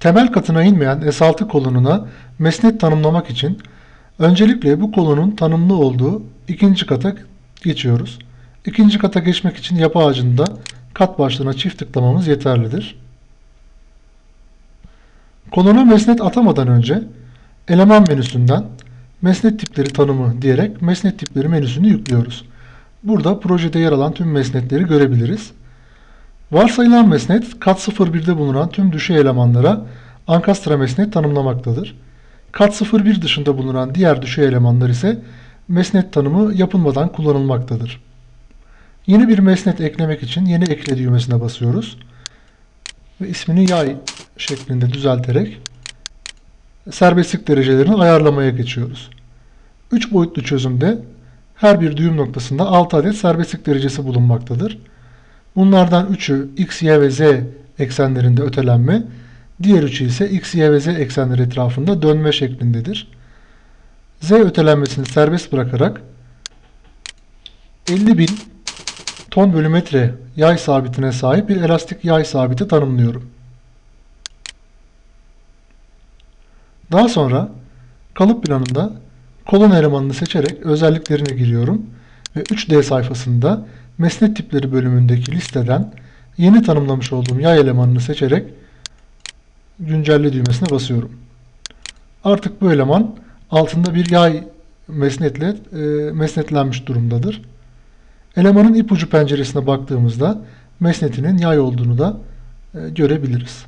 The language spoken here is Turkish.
Temel katına inmeyen S6 kolonuna mesnet tanımlamak için öncelikle bu kolonun tanımlı olduğu ikinci kata geçiyoruz. İkinci kata geçmek için yapı ağacında kat başlığına çift tıklamamız yeterlidir. Kolona mesnet atamadan önce eleman menüsünden mesnet tipleri tanımı diyerek mesnet tipleri menüsünü yüklüyoruz. Burada projede yer alan tüm mesnetleri görebiliriz. Varsayılan mesnet kat 01'de bulunan tüm düşey elemanlara ankastra mesnet tanımlamaktadır. Kat 01 dışında bulunan diğer düşey elemanlar ise mesnet tanımı yapılmadan kullanılmaktadır. Yeni bir mesnet eklemek için yeni ekle düğmesine basıyoruz. Ve ismini yay şeklinde düzelterek serbestlik derecelerini ayarlamaya geçiyoruz. 3 boyutlu çözümde her bir düğüm noktasında 6 adet serbestlik derecesi bulunmaktadır. Bunlardan 3'ü x, y ve z eksenlerinde ötelenme, diğer üçü ise x, y ve z eksenleri etrafında dönme şeklindedir. z ötelenmesini serbest bırakarak 50.000 ton bölü metre yay sabitine sahip bir elastik yay sabiti tanımlıyorum. Daha sonra kalıp planında kolon elemanını seçerek özelliklerini giriyorum ve 3D sayfasında mesnet tipleri bölümündeki listeden yeni tanımlamış olduğum yay elemanını seçerek güncelle düğmesine basıyorum. Artık bu eleman altında bir yay mesnetle e, mesnetlenmiş durumdadır. Elemanın ipucu penceresine baktığımızda mesnetinin yay olduğunu da e, görebiliriz.